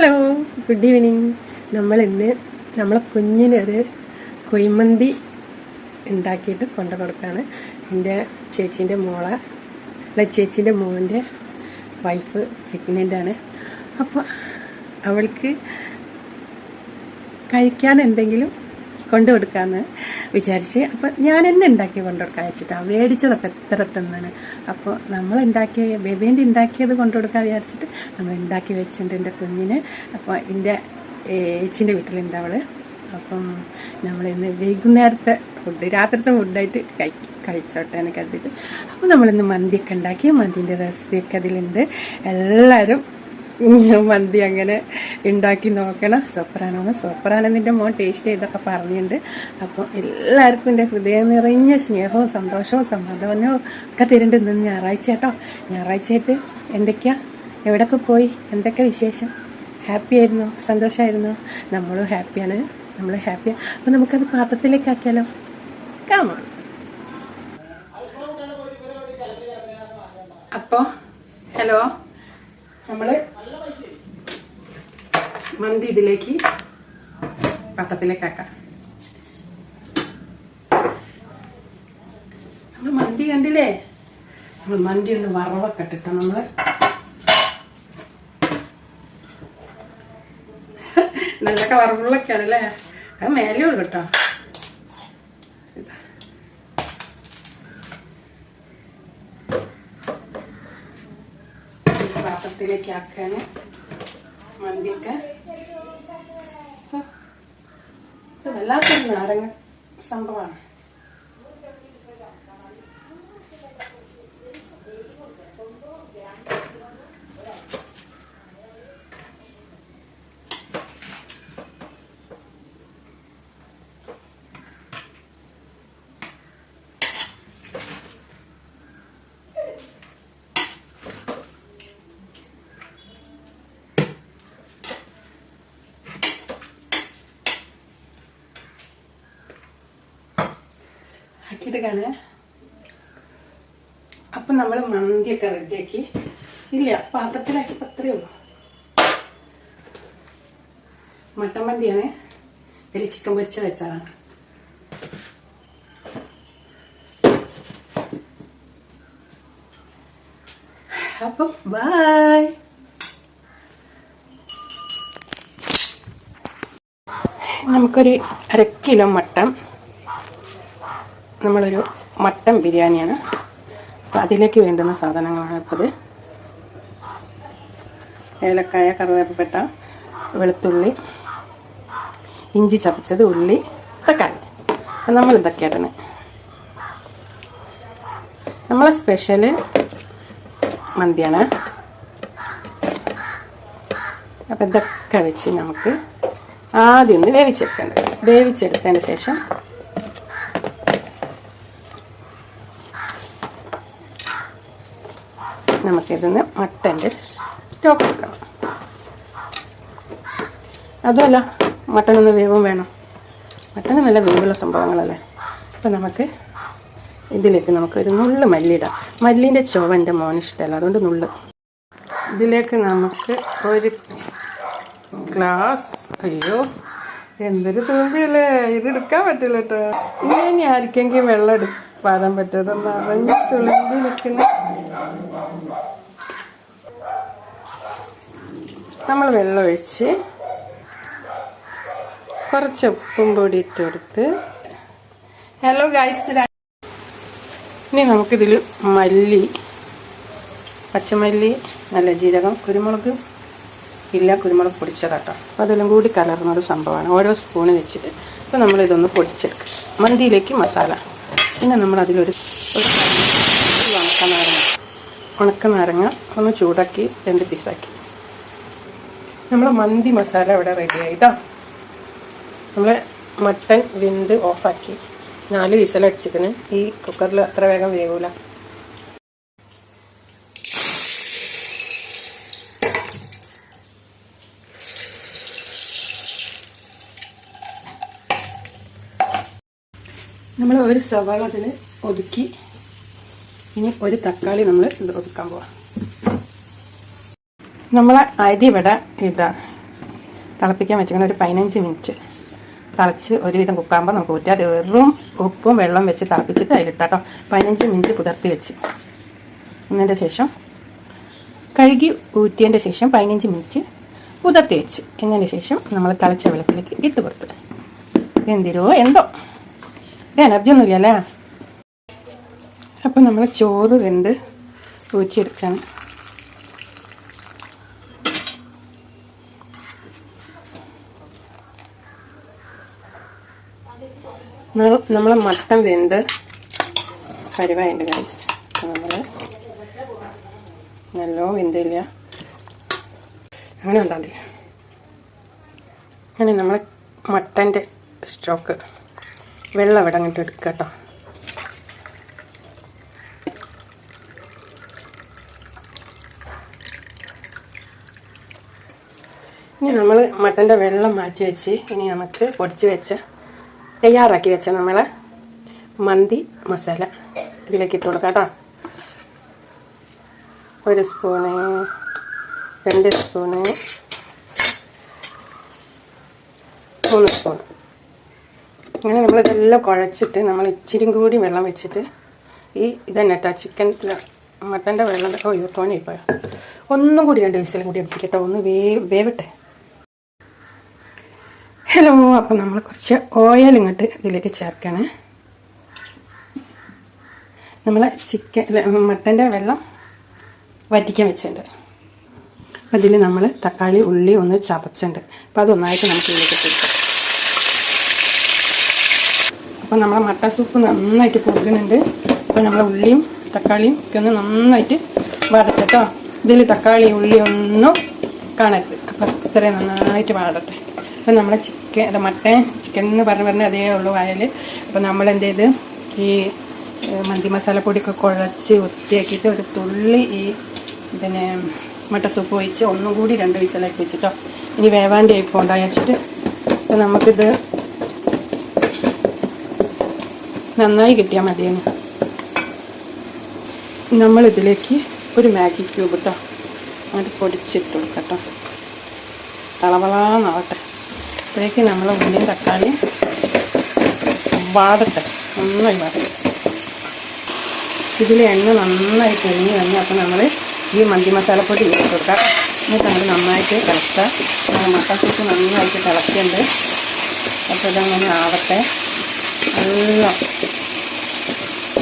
Hello good evening നമ്മൾ ഇന്ന് നമ്മളെ കുഞ്ഞിനൊരു കൊയ്മന്തി ഉണ്ടാക്കിയിട്ട് കൊണ്ടു കൊടുക്കുകയാണ് എന്റെ ചേച്ചീന്റെ മോളെ അല്ല ചേച്ചീന്റെ മോന്റെ വൈഫ് പ്രഗ്നന്റ് ആണ്. അപ്പോൾ അവൾക്ക് കഴിക്കാൻ എന്തെങ്കിലും കൊണ്ടു കൊടുക്കാമെന്ന് വിചാരിച്ച് അപ്പൊ ഞാൻ എന്നെ ഉണ്ടാക്കി കൊണ്ടു കൊടുക്കാൻ വെച്ചിട്ടാണ് മേടിച്ചതൊക്കെ എത്ര തിന്നാണ്? അപ്പോൾ നമ്മൾ ഉണ്ടാക്കിയ ബേബീന്റെ ഉണ്ടാക്കിയത് കൊണ്ടു കൊടുക്കാൻ വിചാരിച്ചിട്ട് നമ്മൾ ഉണ്ടാക്കി വെച്ചിട്ടുണ്ട് എന്റെ കുഞ്ഞിന്. അപ്പോൾ എന്റെ ഏച്ചിന്റെ വീട്ടിലുണ്ട് അവൾ. അപ്പം നമ്മൾ ഇന്ന് വൈകുന്നേരത്തെ ഫുഡ് രാത്രിത്തെ ഫുഡായിട്ട് കഴി കഴിച്ചോട്ടെ എന്ന് കരുതിയിട്ട്. അപ്പോൾ നമ്മളിന്ന് മന്തിയൊക്കെ ഉണ്ടാക്കി. മന്തിന്റെ റെസിപ്പിയൊക്കെ അതിലുണ്ട്. എല്ലാവരും മന്തി അങ്ങനെ ഉണ്ടാക്കി നോക്കണം. സൂപ്പറാണെന്ന് സൂപ്പറാണെന്നിന്റെ മോൻ ടേസ്റ്റ് ചെയ്തൊക്കെ പറഞ്ഞിട്ടുണ്ട്. അപ്പോൾ എല്ലാവർക്കും എന്റെ ഹൃദയം നിറഞ്ഞ സ്നേഹവും സന്തോഷവും സമാധാനവും ഒക്കെ തരുന്നുണ്ട് ഇന്ന് ഞായറാഴ്ച കേട്ടോ. ഞായറാഴ്ചയായിട്ട് എന്തൊക്കെയാ? എവിടെയൊക്കെ പോയി? എന്തൊക്കെ വിശേഷം? ഹാപ്പി ആയിരുന്നു? സന്തോഷമായിരുന്നു നമ്മളും ഹാപ്പിയാണ് നമ്മൾ ഹാപ്പിയാണ് അപ്പോൾ നമുക്കത് പാത്രത്തിലേക്ക് ആക്കിയാലോ? കാമാണ് അപ്പോൾ ഹലോ നമ്മൾ മന്തി ഇതിലേക്ക് പാത്രത്തിലേക്ക് ആക്കാം. നമ്മൾ മന്തി കണ്ടില്ലേ? നമ്മൾ മന്തി ഒന്ന് വറവൊക്കെ ഇട്ടിട്ടോ നമ്മൾ നല്ല കളർഫുള്ളൊക്കെയാണ് അല്ലേ അത് മേലെ ഉള്ളു കേട്ടോ ഇതാ. ഈ പാത്രത്തിലേക്ക് ആക്കാന് മന്തിയൊക്കെ വല്ലാത്തൊരു നാരങ്ങ സംഭവമാണ്. ആക്കിയിട്ട് കാണുക. അപ്പം നമ്മൾ മന്തിയൊക്കെ റെഡിയാക്കി. ഇല്ല പാത്രത്തിലാക്കിയപ്പോൾ അത്രയേ ഉള്ളൂ. മട്ടൻ മന്തിയാണ്. ഇതിൽ ചിക്കൻ പൊരിച്ച വെച്ചതാണ്. അപ്പം ബായ് നമുക്കൊരു അര കിലോ മട്ടൻ നമ്മളൊരു മട്ടൻ ബിരിയാണിയാണ്. അപ്പോൾ അതിലേക്ക് വേണ്ടുന്ന സാധനങ്ങളാണ് ഇപ്പോൾ ഇത് ഏലക്കായ കറുവേപ്പട്ട വെളുത്തുള്ളി ഇഞ്ചി ചതച്ചത് ഉള്ളി തക്കാളി. നമ്മൾ ഇതൊക്കെയാണ് നമ്മളെ സ്പെഷ്യൽ മന്തിയാണ്. അപ്പം ഇതൊക്കെ വെച്ച് നമുക്ക് ആദ്യം ഒന്ന് വേവിച്ചെടുക്കേണ്ടത്. വേവിച്ചെടുത്തതിന് ശേഷം നമുക്കിതിന്ന് മട്ടന്റെ സ്റ്റോക്ക് എടുക്കണം അതുമല്ല മട്ടനൊന്ന് വേവും വേണം. മട്ടന് നല്ല വേവുള്ള സംഭവങ്ങളല്ലേ? അപ്പം നമുക്ക് ഇതിലേക്ക് നമുക്കൊരു നുള്ള് മല്ലിയിടാം മല്ലീന്റെ ചുവ എന്റെ മോനിഷ്ടമല്ല അതുകൊണ്ട് നുള്ള്. ഇതിലേക്ക് നമുക്ക് ഒരു ഗ്ലാസ് അയ്യോ എന്തൊരു തൂമ്പിയല്ലേ? ഇത് എടുക്കാൻ പറ്റില്ല കേട്ടോ. ഇനി ആർക്കെങ്കിലും വെള്ളം എടുപ്പാൻ പറ്റുമോ? നിറഞ്ഞ് തുളുമ്പി നിൽക്കുന്ന നമ്മൾ വെള്ളമൊഴിച്ച് കുറച്ച് ഉപ്പും പൊടി ഇട്ട് കൊടുത്ത്. ഹലോ ഗൈസ് ഇനി നമുക്കിതിൽ മല്ലി പച്ചമല്ലി നല്ല ജീരകം കുരുമുളക് ഇല്ല കുരുമുളക് പൊടിച്ചതാട്ടോ. അപ്പോൾ അതെല്ലാം കൂടി കലർന്നൊരു സംഭവമാണ്. ഓരോ സ്പൂണ് വെച്ചിട്ട്. അപ്പോൾ നമ്മളിതൊന്ന് പൊടിച്ചെടുക്കും. മന്തിയിലേക്ക് മസാല. പിന്നെ നമ്മൾ അതിലൊരു ഒരു ഉണക്ക നാരങ്ങ ഉണക്ക നാരങ്ങ ഒന്ന് ചൂടാക്കി രണ്ട് പീസാക്കി നമ്മൾ മന്തി മസാല ഇവിടെ റെഡിയായി കേട്ടോ നമ്മൾ മട്ടൻ വെന്ത് ഓഫാക്കി നാല് വിസലടിച്ചിക്കണ് ഈ കുക്കറിൽ അത്ര വേഗം വേവൂല. നമ്മൾ ഒരു സവാള അതിൽ ഒതുക്കി. ഇനി ഒരു തക്കാളി നമ്മൾ ഒതുക്കാൻ പോവാം. നമ്മളെ അരി ഇവിടെ ഇടാം. തിളപ്പിക്കാൻ വെച്ചിങ്ങനെ ഒരു പതിനഞ്ച് മിനിറ്റ് തിളച്ച് ഒരുവിധം കുക്കാകുമ്പോൾ നമുക്ക് ഊറ്റാം. വെറും ഉപ്പും വെള്ളം വെച്ച് തിളപ്പിച്ചിട്ട് അതിലിട്ടാട്ടോ. പതിനഞ്ച് മിനിറ്റ് പുലർത്തി വെച്ച്. എന്നതിന്റെ ശേഷം കഴുകി ഊറ്റിയതിന്റെ ശേഷം പതിനഞ്ച് മിനിറ്റ് പുതർത്തി വെച്ച്. എന്നതിന് ശേഷം നമ്മൾ തിളച്ച വെള്ളത്തിലേക്ക് ഇട്ട് കൊടുത്തു. എന്തിരോ എന്തോ. എനർജി ഒന്നുമില്ല അല്ലേ അപ്പം നമ്മൾ ചോറ് വെന്ത് ഊറ്റിയെടുക്കാൻ നമ്മൾ മട്ടൻ വെന്ത് പരിവായുണ്ട് ഗൈസ് നമ്മൾ നല്ലോ വെന്തില്ല. അങ്ങനെ ഉണ്ടാ മതി അങ്ങനെ നമ്മൾ മട്ടന്റെ സ്റ്റോക്ക് വെള്ളം ഇവിടെ അങ്ങോട്ട് എടുക്കുക കേട്ടോ. ഇനി നമ്മൾ മട്ടന്റെ വെള്ളം മാറ്റി വെച്ച് ഇനി നമുക്ക് പൊടിച്ച് വെച്ച തയ്യാറാക്കി വെച്ച നമ്മളെ മന്തി മസാല. ഇതിലേക്ക് ഇട്ട് കൊടുക്കാം കേട്ടോ. ഒരു സ്പൂണ് രണ്ട് സ്പൂണ് മൂന്ന് സ്പൂൺ അങ്ങനെ നമ്മളിതെല്ലാം കുഴച്ചിട്ട് നമ്മൾ ഇച്ചിരി കൂടി വെള്ളം വെച്ചിട്ട് ഈ ഇതന്നെ കേട്ടോ ചിക്കൻ മട്ടന്റെ വെള്ളം. ഓയ്യോ തോന്നിപ്പോയോ? ഒന്നും കൂടി രണ്ട് വിസിലും കൂടി എടുപ്പിക്കട്ടോ ഒന്ന് വേ വേവട്ടെ. ഹലോ അപ്പം നമ്മൾ കുറച്ച് ഓയിൽ ഇങ്ങോട്ട് ഇതിലേക്ക് ചേർക്കണേ. നമ്മൾ ചിക്കൻ മട്ടന്റെ വെള്ളം വറ്റിക്കാൻ വെച്ചിട്ടുണ്ട്. അപ്പം ഇതിൽ നമ്മൾ തക്കാളി ഉള്ളി ഒന്ന് ചതച്ചിട്ടുണ്ട്. അപ്പോൾ അതൊന്നായിട്ട് നമുക്ക് ഇതിലേക്ക് ചേർക്കാം അപ്പോൾ നമ്മളെ മട്ടൻ സൂപ്പ് നന്നായിട്ട് പൊടുക്കുന്നുണ്ട് അപ്പോൾ നമ്മളെ ഉള്ളിയും തക്കാളിയും ഒക്കെ ഒന്ന് നന്നായിട്ട് വാടട്ടെ കേട്ടോ ഇതിൽ തക്കാളി ഉള്ളി ഒന്നും കാണരുത്. അപ്പോൾ ഇത്രയും നന്നായിട്ട് വാടട്ടെ അപ്പോൾ നമ്മൾ ചിക്കൻ മട്ടൻ ചിക്കൻ എന്ന് പറഞ്ഞ് പറഞ്ഞ് അതേ ഉള്ളൂ വായൽ അപ്പോൾ നമ്മൾ എന്ത് ചെയ്ത് ഈ മന്തി മസാലപ്പൊടിയൊക്കെ കുഴച്ച് വൃത്തിയാക്കിയിട്ട് ഒരു തുള്ളി ഈ പിന്നെ മട്ട സൂപ്പ് ഒഴിച്ച് ഒന്നും കൂടി രണ്ട് വിസലാക്കി വെച്ചിട്ടോ. ഇനി വേവാന്റെ ഇപ്പോൾ വെച്ചിട്ട് അപ്പോൾ നമുക്കിത് നന്നായി കിട്ടിയാൽ മതിയെന്ന് നമ്മളിതിലേക്ക് ഒരു മാഗി ക്യൂബ് കേട്ടോ അത് പൊടിച്ചിട്ട് കൊടുക്കട്ടോ തളവളാന്നാവട്ടെ അപ്പോഴേക്ക് നമ്മൾ ഉള്ളിയും തക്കാളിയും വാടട്ടെ. നന്നായി വാടട്ടെ. ഇതിൽ എണ്ണ നന്നായി തെളിഞ്ഞ് കഴിഞ്ഞ് അപ്പോൾ നമ്മൾ ഈ മന്തി മസാലപ്പൊടി ഇട്ട് കൊടുക്കാം. എന്നിട്ട് നമ്മൾ നന്നായിട്ട് തിളക്കുക സൂപ്പ് നന്നായിട്ട് തിളക്കുന്നുണ്ട് അപ്പോൾ ഇതങ്ങനെ ആവട്ടെ. നല്ല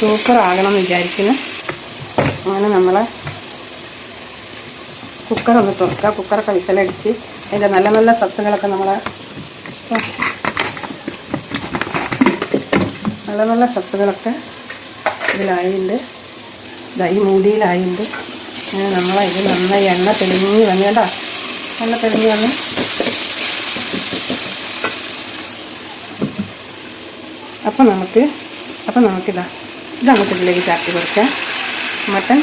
സൂപ്പർ ആകണം എന്ന് വിചാരിക്കുന്നു. അങ്ങനെ നമ്മൾ കുക്കർ ഒന്ന് തുറക്കുക. കുക്കറൊക്കെ വിസലടിച്ച് അതിന്റെ നല്ല നല്ല സത്തുകളൊക്കെ നമ്മൾ നല്ല നല്ല സത്തുകളൊക്കെ ഇതിലായിട്ടുണ്ട് ഇതാ ഈ മൂടിയിലായിട്ടുണ്ട് അങ്ങനെ നമ്മളെ നന്നായി എണ്ണ തെളിഞ്ഞ് വന്നു കേട്ടോ എണ്ണ തെളിഞ്ഞ് വന്ന്. അപ്പം നമുക്ക് അപ്പം നമുക്കിതാ ഇതങ്ങോട്ട് ഇതിലേക്ക് ചാട്ടി കൊടുക്കാം. മട്ടൻ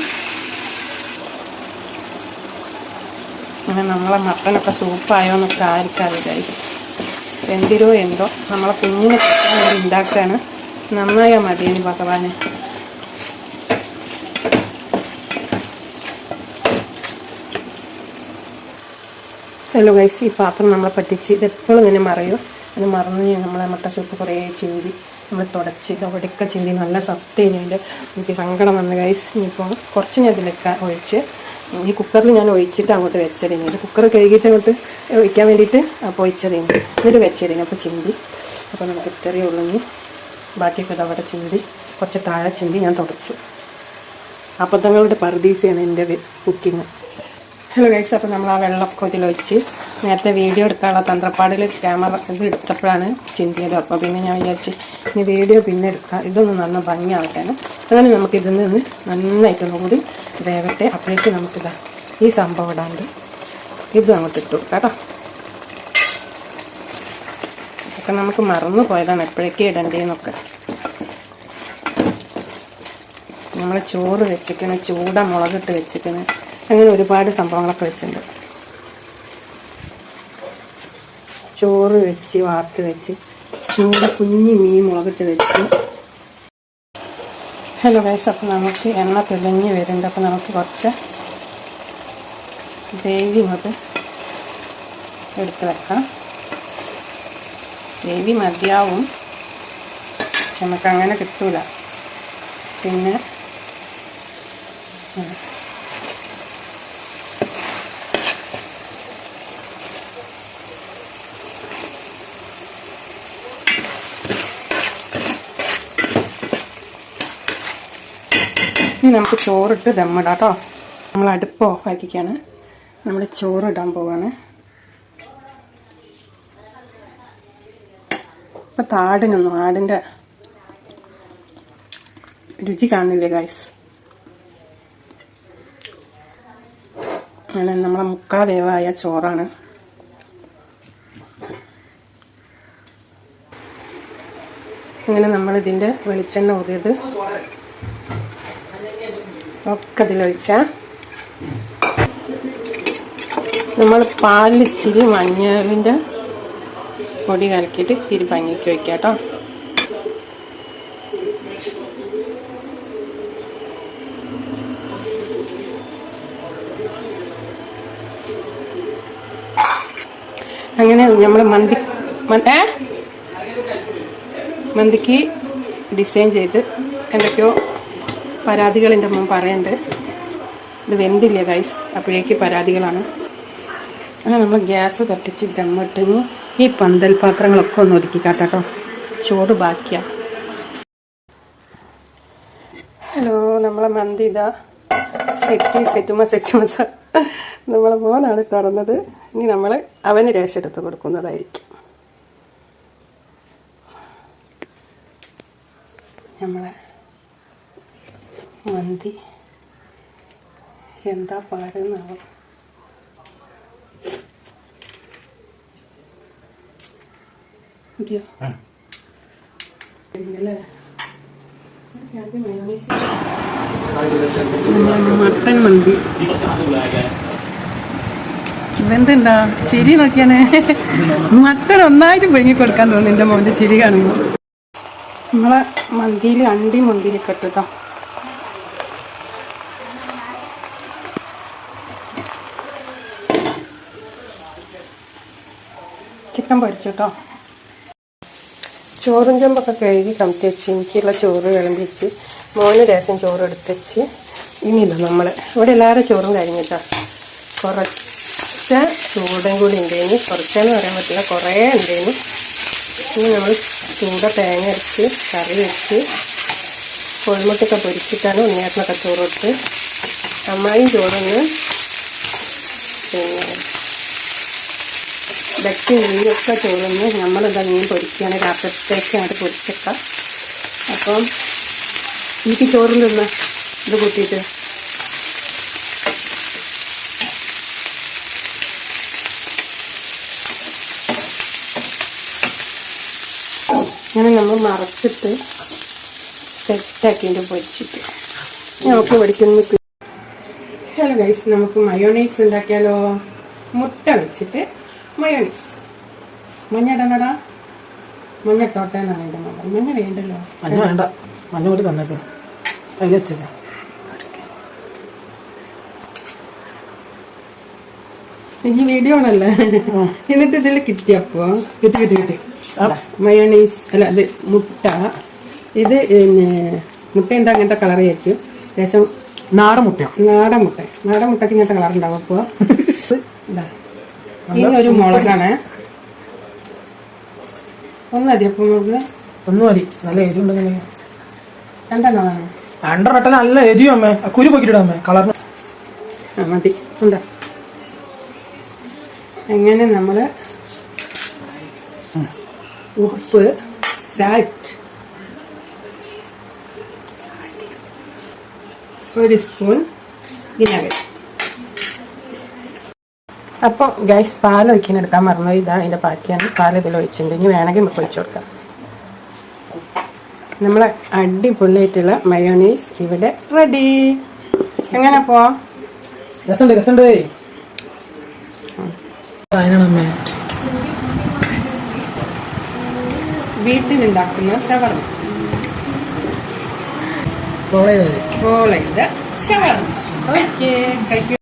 അങ്ങനെ നമ്മളെ മട്ടനൊക്കെ സൂപ്പായോ എന്നൊക്കെ ആർക്കാ വിചാരിക്കും. എന്തിരോ എന്തോ നമ്മളെ കുഞ്ഞിനെ കിട്ടാൻ വേണ്ടി ഉണ്ടാക്കുകയാണ്. നന്നായാൽ മതിയെന്ന് ഭഗവാനെ. ഹലോ ഗൈസ് ഈ പാത്രം നമ്മളെ പറ്റിച്ച് ഇത് എപ്പോഴും ഇങ്ങനെ മറയും. അത് മറന്ന് നമ്മളെ മുട്ട സൂപ്പ് കുറേ ചിന്തി നമ്മൾ തുടച്ച് ഇത് അവിടെയൊക്കെ ചിന്തി നല്ല സത്യം അതിന്റെ. എനിക്ക് സങ്കടം വന്ന ഗൈസ് ഇനിയിപ്പോൾ കുറച്ച് ഞാൻ ഇതിലൊക്കെ ഒഴിച്ച് ഈ കുക്കറിൽ ഞാൻ ഒഴിച്ചിട്ട് അങ്ങോട്ട് വെച്ചെറിയുന്നത് കുക്കർ കഴുകിയിട്ട് അങ്ങോട്ട് ഒഴിക്കാൻ വേണ്ടിയിട്ട് അപ്പോൾ ഒഴിച്ചതിന്. എന്നിട്ട് വെച്ചതിന്. അപ്പോൾ ചിന്തി. അപ്പോൾ നമുക്ക് ഇത്രയേ ഉള്ളൂ ബാക്കിയൊക്കെ അവിടെ ചിന്തി. കുറച്ച് താഴെ ചിന്തി ഞാൻ തുടച്ചു. അബദ്ധങ്ങളുടെ പർദീസയാണ് എന്റെ കുക്കിങ്. ഹലോ ഗൈസ് അപ്പോൾ നമ്മൾ ആ വെള്ളമൊക്കെ ഇതിലൊഴിച്ച് നേരത്തെ വീഡിയോ എടുക്കാനുള്ള തന്ത്രപ്പാടിൽ ക്യാമറ ഇത് എടുത്തപ്പോഴാണ് ചിന്തിയത്. അപ്പോൾ പിന്നെ ഞാൻ വിചാരിച്ച് ഇനി വീഡിയോ പിന്നെ എടുക്കാം. ഇതൊന്ന് നല്ല ഭംഗിയാവട്ടെ അങ്ങനെ നമുക്ക് ഇതിൽ നിന്ന് നന്നായിട്ടൊന്നും കൂടി വേവട്ടെ അപ്പോഴേക്ക് നമുക്കിതാ ഈ സംഭവം ഇടാണ്ട് ഇതും അങ്ങോട്ട് ഇട്ടു കേട്ടോ. ഒക്കെ നമുക്ക് മറന്നു പോയതാണ് എപ്പോഴേക്കും ഇടണ്ടേന്നൊക്കെ. നമ്മൾ ചോറ് വെച്ചിക്കണ് ചൂട മുളകിട്ട് വെച്ചിക്കണ് അങ്ങനെ ഒരുപാട് സംഭവങ്ങളൊക്കെ വെച്ചിട്ടുണ്ട്. ചോറ് വെച്ച് വാർത്ത് വെച്ച് ചൂട കുഞ്ഞി മീൻ മുളകിട്ട് വെച്ച് ഹലോ ഗൈസ് അപ്പോൾ നമുക്ക് എണ്ണ തെളിഞ്ഞ് വരുന്നുണ്ട്. അപ്പോൾ നമുക്ക് കുറച്ച് ഗ്രേവി ഇങ്ങോട്ട് എടുത്ത് വെക്കാം ഗ്രേവി മതിയാവും. നമുക്കങ്ങനെ നമുക്ക് കിട്ടൂല. പിന്നെ ഇനി നമുക്ക് ചോറിട്ട് ദമ്മിടാം കേട്ടോ. നമ്മൾ അടുപ്പ് ഓഫാക്കിക്കാണ് നമ്മൾ ചോറ് ഇടാൻ പോവാണ്. ഇപ്പം താടിനൊന്നും ആടിന്റെ രുചി കാണില്ലേ ഗൈസ് അങ്ങനെ നമ്മളെ മുക്കാ വേവായ ചോറാണ്. ഇങ്ങനെ നമ്മളിതിന്റെ വെളിച്ചെണ്ണ ഊറിയത് ഒക്കെ ഇതിലൊഴിച്ച നമ്മൾ പാലിൽ ഇച്ചിരി മഞ്ഞളിന്റെ പൊടി കലക്കിയിട്ട് ഇത്തിരി ഭംഗിക്ക് വയ്ക്കാം കേട്ടോ അങ്ങനെ നമ്മൾ മന്തി മന്തിക്ക് ഡിസൈൻ ചെയ്ത് എന്തൊക്കെയോ പരാതികൾ എന്റെ അമ്മ പറയണ്ട്. ഇത് വെന്തില്ല ഗൈസ് അപ്പോഴേക്ക് പരാതികളാണ്. അങ്ങനെ നമ്മൾ ഗ്യാസ് കത്തിച്ച് ദമ്മിട്ടിന് ഈ പന്തൽ പാത്രങ്ങളൊക്കെ ഒന്ന് ഒരുക്കി കാട്ടാട്ടോ. ചോറ് ബാക്കിയാ. ഹലോ നമ്മളെ മന്തി ഇതാ. സെറ്റ് സെറ്റുമ സെറ്റുമസ നമ്മളെ മോനാണ് തുറന്നത്. ഇനി നമ്മൾ അവന് രേശ എടുത്ത് കൊടുക്കുന്നതായിരിക്കും. നമ്മളെ മന്തി. എന്താ പാടുന്നാവും? മട്ടൻ മന്തി. ഇവന്തെന്താ ചിരി നോക്കിയാണേ. മട്ടൻ ഒന്നായിട്ട് പെങ്ങി കൊടുക്കാൻ തോന്നുന്നു എന്റെ മോന്റെ ചിരി കാണുമ്പോൾ. നമ്മളെ മന്തിയിൽ അണ്ടി മുന്തിരിയൊക്കെ ചിക്കൻ പൊരിച്ചു കേട്ടോ. ചോറും ചെമ്പൊക്കെ കഴുകി കമത്തി വെച്ച് എനിക്കുള്ള ചോറ് വിളമ്പിച്ച് മോന് രസം ചോറ് എടുത്ത് വെച്ച് ഇനിയില്ല നമ്മൾ ഇവിടെ എല്ലാവരും ചോറും കഴിഞ്ഞിട്ടാ കുറച്ച് ചൂടും കൂടി ഉണ്ടേന്. കുറച്ചെന്ന് പറയാൻ പറ്റില്ല. കുറേ ഉണ്ടേന്. ഇനി നമ്മൾ ചൂട തേങ്ങ അരച്ച് കറി വെച്ച് കോഴിമുട്ടൊക്കെ പൊരിച്ചിട്ടാണ് ഉണ്ണിയാട്ടിനൊക്കെ ചോറ് ഇട്ട് അമ്മായും ചോറൊന്ന് പിന്നെ ഇതൊക്കെ മീനൊക്കെ ചോറുന്ന് നമ്മളെന്താ മീൻ പൊരിക്കുകയാണ് രാത്രിത്തേക്കാണ് പൊരിച്ചൊക്കെ. അപ്പം എനിക്ക് ചോറും തിന്ന് ഇത് കൂട്ടിയിട്ട്. അങ്ങനെ നമ്മൾ മറച്ചിട്ട് സെറ്റാക്കിയിട്ട് പൊരിച്ചിട്ട്. നമുക്ക് പൊടിക്കുന്ന ഹലോ ഗൈസ് നമുക്ക് മയോണൈസ് ഉണ്ടാക്കിയാലോ? മുട്ട വെച്ചിട്ട് മയോണൈസ്. മഞ്ഞ ഇടണടാ മഞ്ഞ ഇട്ടോട്ടെ എന്നാണ് എന്റെ മകൾ. മഞ്ഞ വേണ്ടല്ലോ. മഞ്ഞ വേണ്ട. മഞ്ഞ കൂടി തന്നേക്ക്. അതിൽ വെച്ചേക്കാം. എനിക്ക് വീഡിയോ ആണല്ലേ. എന്നിട്ട് ഇതിൽ കിട്ടിയപ്പോ കിട്ടി കിട്ടി കിട്ടി. Mayonnaise mayonnaise. അല്ല അത് മുട്ട. ഇത് പിന്നെ മുട്ട എന്താ അങ്ങനത്തെ കളർ ആയിരിക്കും ലേശം നാടൻ മുട്ട നാടൻ മുട്ട. നാടൻ മുട്ടയ്ക്ക് ഇങ്ങനത്തെ കളർ ഉണ്ടാവും അപ്പോ? ഇതാ. ഇനി ഒരു മുളകാണ്. ഒന്നതി അപ്പം മുളക് ഒന്നും മതി നല്ല എരി ഉണ്ടെന്നുണ്ടെങ്കിൽ രണ്ടെണ്ണം വട്ടം നല്ല എരിയും അമ്മേ. കുരു പൊക്കിട്ടോ അമ്മേ. കളറിന് ആ മതി. ഉണ്ട്? അങ്ങനെ നമ്മൾ ഉപ്പ് സാൽറ്റ് ഒരു സ്പൂൺ വിനാഗിരി. അപ്പോൾ ഗൈസ് പാൽ ഒഴിക്കാൻ എടുക്കാൻ മറന്നു. ഇതാ അതിന്റെ പാറ്റിയാണ്. പാൽ ഇതിൽ ഒഴിച്ചിട്ടുണ്ട്. ഇനി വേണമെങ്കിൽ നമുക്ക് ഒഴിച്ചു കൊടുക്കാം. നമ്മളെ അടിപൊളിയായിട്ടുള്ള മയോണൈസ് ഇവിടെ റെഡി എങ്ങനെ പോവാം? രസമുണ്ട് വീട്ടിലുണ്ടാക്കുന്ന ഷവർമ. ഫോളോ ചെയ്ത ഓക്കെ